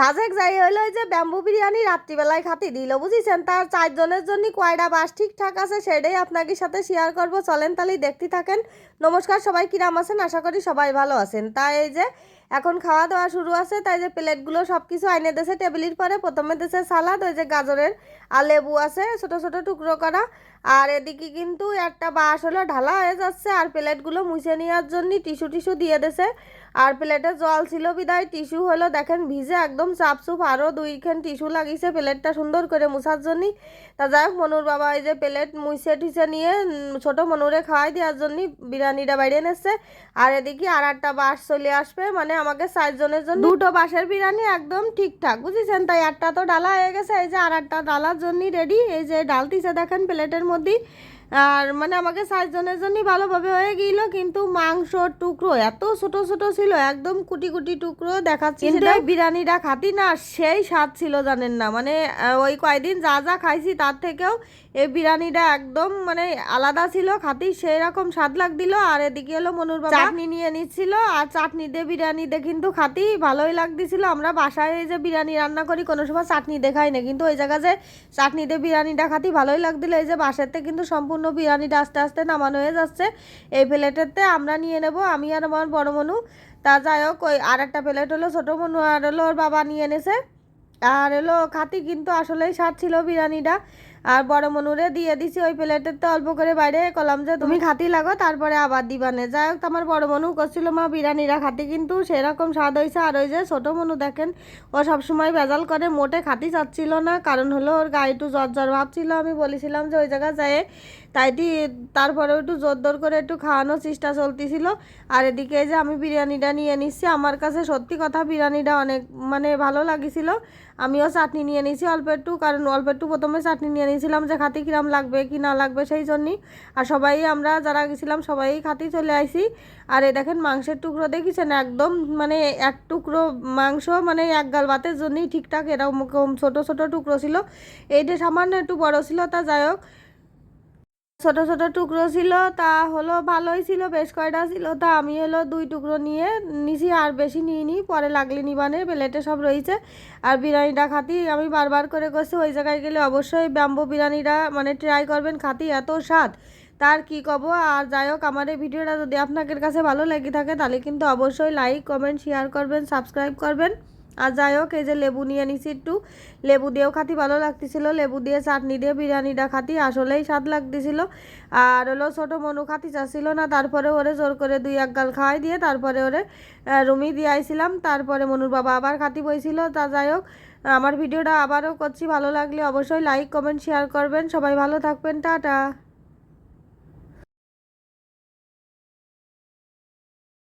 সাজেক যাই হইল যে ব্যাম্বু বিরিয়ানি রাত্রিবেলায় খাতি দিল, বুঝিছেন? তার চারজনের জন্য কয়টা বাস ঠিকঠাক আছে সেটাই আপনাকে সাথে শেয়ার করব। চলেন তাহলে দেখতে থাকেন। নমস্কার, সবাই কিরাম আছেন? আশা করি সবাই ভালো আছেন। তাই এই যে এখন খাওয়া দাওয়া শুরু আছে, তাই যে প্লেটগুলো সব কিছু আইনে দেশে টেবিলের পরে প্রথমে দেশে সালাদ, ওই যে গাজরের আর লেবু আছে, ছোট ছোট টুকরো করা। আর এদিকে কিন্তু একটা বাস হলো, ঢালা হয়ে যাচ্ছে, আর প্লেটগুলো মুছে নেওয়ার জন্য টিস্যু টিস্যু দিয়ে দেশে আর প্লেটে জল ছিল বিদায় টিস্যু হলো, দেখেন ভিজে একদম চাপচুপ আরও দুইখান টিস্যু লাগিয়েছে প্লেটটা সুন্দর করে মুছার জন্য। তা যাই হোক, মনুর বাবা এই যে প্লেট মুছে টুছে নিয়ে ছোট মনুরে খাওয়াই দেওয়ার জন্য বিরিয়ানিটা বাইরে এনেছে। আর এদিকে আর একটা বাস চলে আসবে মানে আমাকে চারজনের জন্য। দুটো বাঁশের বিরিয়ানি একদম ঠিকঠাক, বুঝেছেন? তাই একটা তো ডালা হয়ে গেছে, এই যে আর একটা ডালার জন্যই রেডি এই যে ডালতিছে দেখেন প্লেটের মধ্যে আর মানে আমাকে চারজনের জন্যই ভালোভাবে হয়ে গিয়েছিল কিন্তু মাংস টুকরো এত ছোট ছোট ছিল একদম কুটি কুটি টুকরো দেখাচ্ছি কিন্তু বিরিয়ানিটা খাতি না সেই স্বাদ ছিল জানেন না। মানে ওই কয়দিন যা যা খাইছি তার থেকেও এই বিরিয়ানিটা একদম মানে আলাদা ছিল খাতি সেই রকম স্বাদ লাগছিল আর এদিকে হলো মনুর বাবা। চাটনি নিয়ে নিচ্ছিল আর চাটনি দিয়ে বিরিয়ানি দিয়ে কিন্তু খাতি ভালোই লাগতেছিল। আমরা বাসায় এই যে বিরিয়ানি রান্না করি কোনো সময় চাটনি দেখাই না। কিন্তু ওই জায়গা যে চাটনি দিয়ে বিরিয়ানিটা খাতি ভালোই লাগছিল এই যে বাসাতে কিন্তু সম্পূর্ণ বিরিয়ানিটা আস্তে আস্তে নামানো হয়ে যাচ্ছে। এই প্লেটেতে আমরা নিয়ে নেব, আমি আর আমার বড় মনু। তা যাই হোক, ওই আর একটা প্লেট হলো ছোটো মনু আর হলো ওর বাবা নিয়ে এনেছে। আর হলো খাতি কিন্তু আসলেই স্বাদ ছিল বিরিয়ানিটা। আর বড় মনুরে দিয়ে দিছি ওই প্লেটের তো অল্প করে বাইরে। কলাম যে তুমি খাতি লাগো, তারপরে আবার দিবানে। যাই হোক আমার বড় মনু করছিল, মা, বিরিয়ানিরা খাতি কিন্তু সেরকম স্বাদ হয়েছে আর ওই যে ছোটো মনু দেখেন, ও সবসময় ভেজাল করে, মোটে খাতি চাচ্ছিল না। কারণ হলো ওর গায়ে একটু জ্বর জ্বর ভাব ছিল। আমি বলেছিলাম যে ওই জায়গায় যায় তাইটি তারপরে একটু জোর দোর করে একটু খাওয়ানোর চেষ্টা চলতেছিল। আর এদিকে যে আমি বিরিয়ানিটা নিয়ে নিচ্ছি। আমার কাছে সত্যি কথা বিরিয়ানিটা অনেক মানে ভালো লাগিছিল। আমিও চাটনি নিয়ে নিয়েছি অল্প একটু, কারণ অল্প একটু প্রথমে চাটনি নিয়ে নিয়েছিলাম যে খাতি কিরাম লাগবে, কি না লাগবে সেই জন্যই। আর সবাই আমরা যারা গেছিলাম, সবাই খাতি চলে আইছি। আর এই দেখেন মাংসের টুকরো দেখিছেন? একদম মানে এক টুকরো মাংস মানে এক গাল ভাতের জন্যই ঠিকঠাক এরকম ছোট ছোট টুকরো ছিল। এইটা সামান্য একটু বড় ছিল তা যাই হোক ছোট ছোট টুকরো ছিল, তা হলো ভালোই ছিল, বেশ কয়টা ছিল, তা আমি হলো দুই টুকরো নিয়ে নিছি, আর বেশি নিয়ে নিই পরে লাগলে নিবানে প্লেটে সব রয়েছে, আর বিরিয়ানিটা খাতি, আমি বারবার করে করছি ওই জায়গায় গেলে অবশ্যই ব্যাম্বো বিরিয়ানিটা মানে ট্রাই করবেন, খাতি এত স্বাদ তার কি কব, আর যাই হোক, আমার এই ভিডিওটা যদি আপনাদের কাছে ভালো লেগে থাকে, তাহলে কিন্তু অবশ্যই লাইক কমেন্ট শেয়ার করবেন সাবস্ক্রাইব করবেন। আর যাই হোক, এই যে লেবু নিয়ে নিছি একটু। লেবু দিয়েও খাতি ভালো লাগতেছিল। লেবু দিয়ে চাটনি দিয়ে বিরিয়ানিটা খাতি আসলেই স্বাদ লাগতেছিল। আর হলো ছোটো মনু খাতি চাচ্ছিল না, তারপরে ওরে জোর করে দুই এক গাল খাওয়াই দিয়ে তারপরে ওরে রুমি দিয়ে আইছিলাম। তারপরে মনুর বাবা আবার খাতি বইছিল। তা যাই হোক, আমার ভিডিওটা আবারও করছি। ভালো লাগলে অবশ্যই লাইক কমেন্ট শেয়ার করবেন। সবাই ভালো থাকবেন। টাটা।